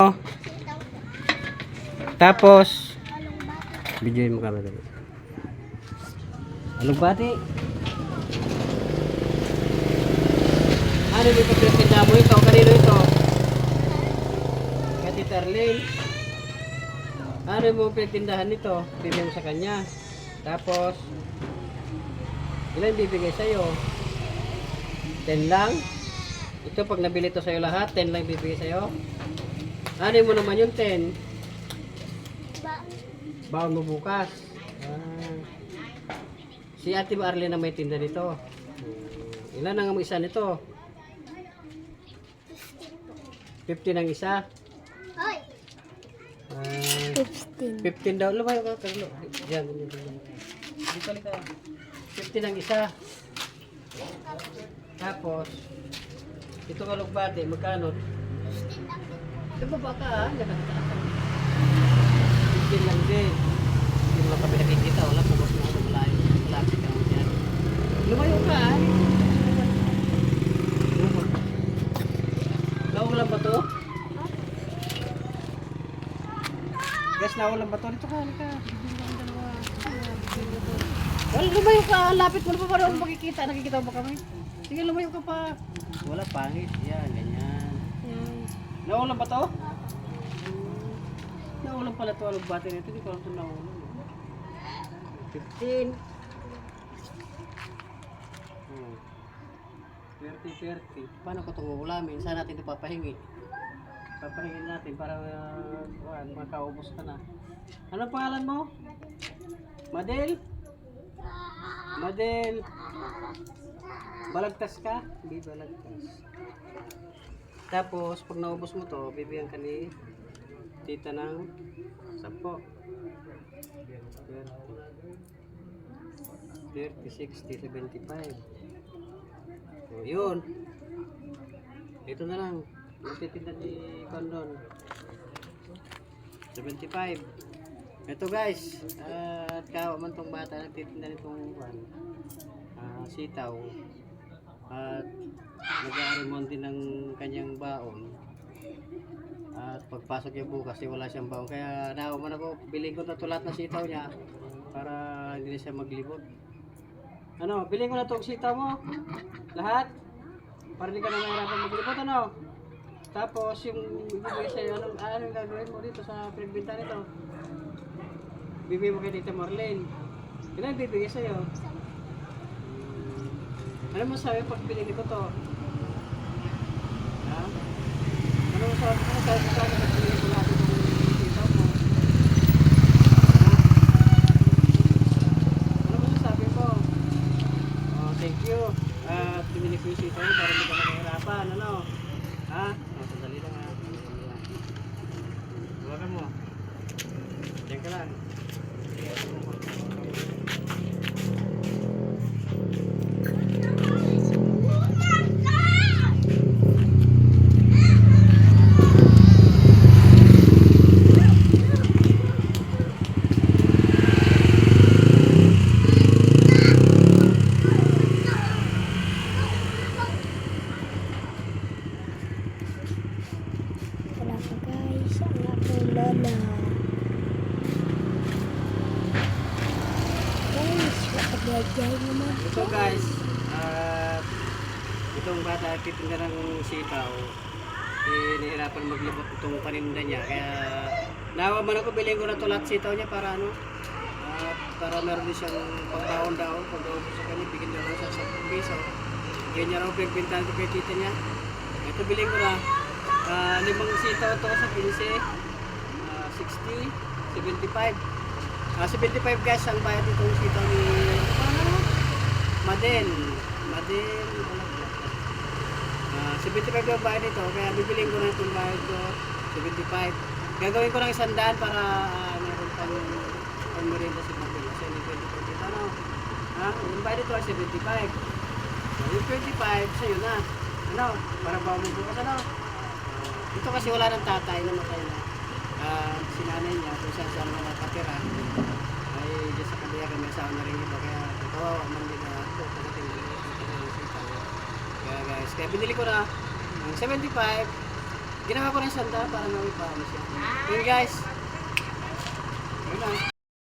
Oh. Tapos, video mo kami dali. Alugbati. Ano yung pagkakinda mo ito? Kanino ito? Kati Tarlene. Ano mo pinagtindahan nito? Bibigyan sa kanya. Tapos, ilan bibigay sa'yo? 10 lang? Ito pag nabili to sa'yo lahat, 10 lang bibigay sa'yo? Ano mo naman yung 10? Baon mo bukas. Ah. Si Ate Arlene na may tinda nito. Hmm. Ilan ang isa nito? 50 ang isa. Hoy! Ah, 15. 15 daw. Lumayo ka, Carlo. Diyan, diyan. Dito ka. 50 ang isa. Tapos, ito ka lugbate, magkano? Tumaba ka ha, diyan ka. 15 lang din. Hindi lang kami nakikita, wala pumos na ako, malayo. Malapit ka dyan. Lumayo ka ha. Nawalan ba to? Guys, nawalan ba to? Dito ka, halika. Bibili lang dalawa. Well, lumayo ka. Lapit mo na pa para makikita. Nakikita mo ba kami? Sige, lumayo ka pa. Wala, pangit. Yan, ganyan. Yan. Nawalan ba to? Nawalan pala to. Alog bati nito. Hindi ko alam kung nawalan. 15. Hmm. 30, 30. Paano ko itong ulamin? Saan natin ito papahingi? Papahingin natin para uh, makaubos ka na. Ano pangalan mo? Madel? Madel? Balagtas ka? Hindi balagtas. Tapos, pag naubos mo to, bibigyan ka ni tita ng 10. 30, 60, 75. So, yun. Ito na lang. Magtitinda ni Condon. 75. Ito guys. At kawa man tong bata nagtitinda nitong ah, sitaw. At nag-aarimon din ng kanyang baon. At pagpasok niya bukas, eh, wala siyang baon. Kaya naaman ako, bilhin ko na to lahat ng sitaw niya para hindi na siya maglibot. Ano, bilhin ko na itong sitaw mo. Lahat. Para hindi ka na mahirapan maglibot, ano? Tapos yung ibibigay sa'yo, anong, anong gagawin mo dito sa pinagbinta nito? Bibigay mo kay Tita Marlene. Ilan bibigay sa'yo? Ano mo sabi pag binili ko to? Ha? Ano mo sabi ano sabi mo sa akin pag binili ko lahat itong sitaw mo? Ano mo sabi ko? Oh, thank you. At pinili ko yung sitaw para hindi ka mahirapan. Ano? Ha? Oh, sandali lang ha. Hawakan mo. Diyan ka lang. Wala pa guys. Ang aking lola. Guys, makagayay naman. Ito guys, at itong bata titinda ng sitaw, eh, nahirapan maglibot itong paninda niya. Kaya nawa man ako, bilhin ko na ito lahat sitaw niya para ano, at para meron din siyang pagbaon-daon, pag naubos sa kanya, bigyan niya lang sa piso. Ganyan niya raw pinagbintahan ko kay tita niya. Ito bilhin ko na, ah, limang sitaw ito sa 15, ah, 60, 75. Ah, 75 guys, ang bayad itong sitaw ni? Madel. Madel. Ah, 75 yung bayad nito, kaya bibiling ko na itong bayad ko. 75. Gagawin ko ng isang daan para ah, meron pang pang merienda si Madel. Kasi may 25 dito, ano? Ha? Yung bayad nito ay 75. So, yung 25, sa'yo na. Ano? Para ba mo bukas, ano? Ah, ito kasi wala ng tatay, namatay na. Ah, si nanay niya, kung saan saan na nakatira, ay dyan sa kabila kami asawa na rin ito. Kaya kawawa man din na ito, pagdating ng sitaw. Kaya guys, kaya binili ko na ng 75. Ginawa ko ng sanda para namin paano siya. Yun guys. Yun lang.